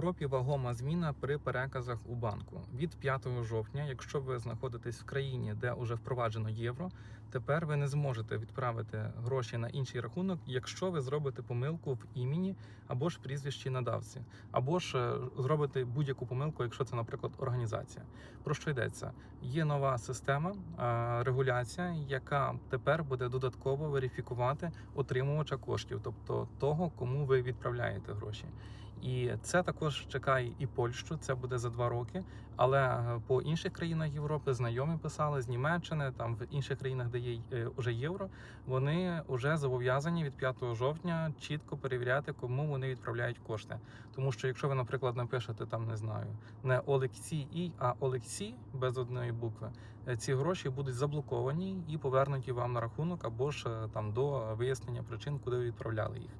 Європі вагома зміна при переказах у банку від 5 жовтня. Якщо ви знаходитесь в країні, де вже впроваджено євро, тепер ви не зможете відправити гроші на інший рахунок, якщо ви зробите помилку в імені або ж прізвищі надавці, або ж е, зробите будь-яку помилку, якщо це, наприклад, організація. Про що йдеться? Є нова система е, регуляція, яка тепер буде додатково верифікувати отримувача коштів, тобто того, кому ви відправляєте гроші. І це також чекає і Польщу. Це буде за два роки. Але е, по інших країнах Європи знайомі писали з Німеччини, там в інших країнах, де є е, уже євро, вони вже зобов'язані від 5 жовтня чітко перевіряти, кому вони відправляють кошти. Тому що якщо ви, наприклад, напишете там, не знаю, не Олексій, а Олексій без одної букви, е, ці гроші будуть заблоковані і повернуті вам на рахунок або ж е, там до вияснення причин, куди ви відправляли їх.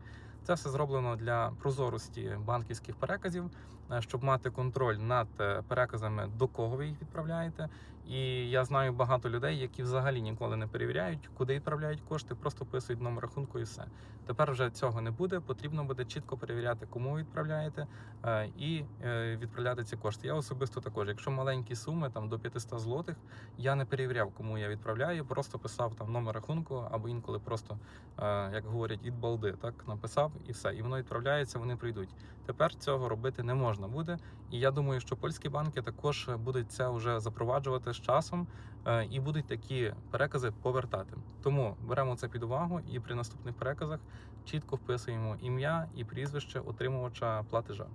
Це все зроблено для прозорості банківських переказів, е, щоб мати контроль над е, переказами, до кого ви їх відправляєте. І я знаю багато людей, які взагалі ніколи не перевіряють, куди відправляють кошти, просто вписують номер рахунку і все. Tепер вже цього не буде. Потрібно буде чітко перевіряти, кому відправляєте, е, і відправляти ці кошти. Я особисто також, якщо маленькі суми там до 500 злотих, я не перевіряв, кому я відправляю, просто писав там номер рахунку, або інколи просто, як говорять, від балди, так написав і все. І воно відправляється, вони прийдуть. Тепер цього робити не можна буде. І я думаю, що польські банки також будуть це вже запроваджувати з часом е, і будуть такі перекази повертати. Тому беремо це під увагу і при наступних переказах чітко вписуємо ім'я і прізвище отримувача платежа.